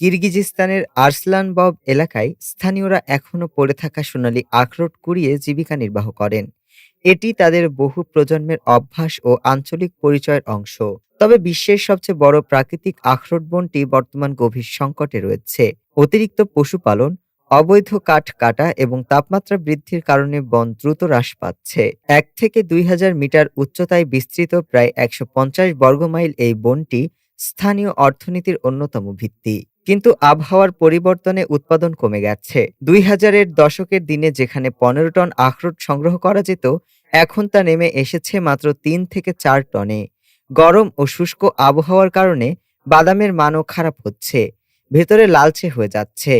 কিরগিজিস্তানের আর্সলানবব এলাকায় স্থানীয়রা এখনও পড়ে থাকা সোনালী আখরোট কুড়িয়ে জীবিকা নির্বাহ করেন। এটি তাদের বহু প্রজন্মের অভ্যাস ও আঞ্চলিক পরিচয়ের অংশ। তবে বিশ্বের সবচেয়ে বড় প্রাকৃতিক আখরোট বনটি বর্তমান গভীর সংকটে রয়েছে। অতিরিক্ত পশুপালন, অবৈধ কাঠ কাটা এবং তাপমাত্রা বৃদ্ধির কারণে বন দ্রুত হ্রাস পাচ্ছে। এক থেকে দুই হাজার মিটার উচ্চতায় বিস্তৃত প্রায় একশো পঞ্চাশ বর্গমাইল এই বনটি স্থানীয় অর্থনীতির অন্যতম ভিত্তি। কিন্তু আবহাওয়ার পরিবর্তনে উৎপাদন কমে গেছে। দুই হাজারের দশকের দিনে যেখানে পনেরো টন আখরোট সংগ্রহ করা যেত, এখন তা নেমে এসেছে মাত্র তিন থেকে চার টনে। গরম ও শুষ্ক আবহাওয়ার কারণে বাদামের মানও খারাপ হচ্ছে, ভেতরে লালচে হয়ে যাচ্ছে।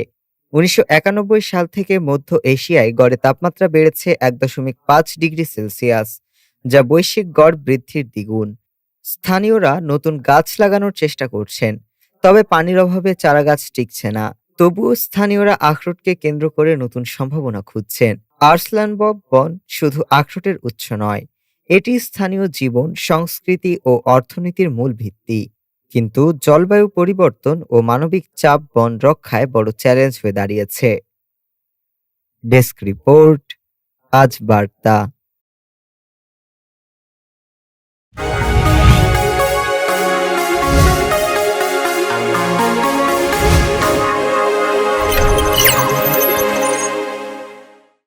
উনিশশো একানব্বই সাল থেকে মধ্য এশিয়ায় গড়ে তাপমাত্রা বেড়েছে এক দশমিক পাঁচ ডিগ্রি সেলসিয়াস, যা বৈশ্বিক গড় বৃদ্ধির দ্বিগুণ। স্থানীয়রা নতুন গাছ লাগানোর চেষ্টা করছেন। তবে পানির অভাবে চারাগাছ টিকছে না। তবুও স্থানীয়রা আখরোটকে কেন্দ্র করে নতুন সম্ভাবনা খুঁজছেন। আর্সলানবব বন শুধু আখরোটের উৎস নয়, এটি স্থানীয় জীবন, সংস্কৃতি ও অর্থনীতির মূল ভিত্তি। কিন্তু জলবায়ু পরিবর্তন ও মানবিক চাপ বন রক্ষায় বড় চ্যালেঞ্জ হয়ে দাঁড়িয়েছে। ডেস্ক রিপোর্ট, আজ বার্তা।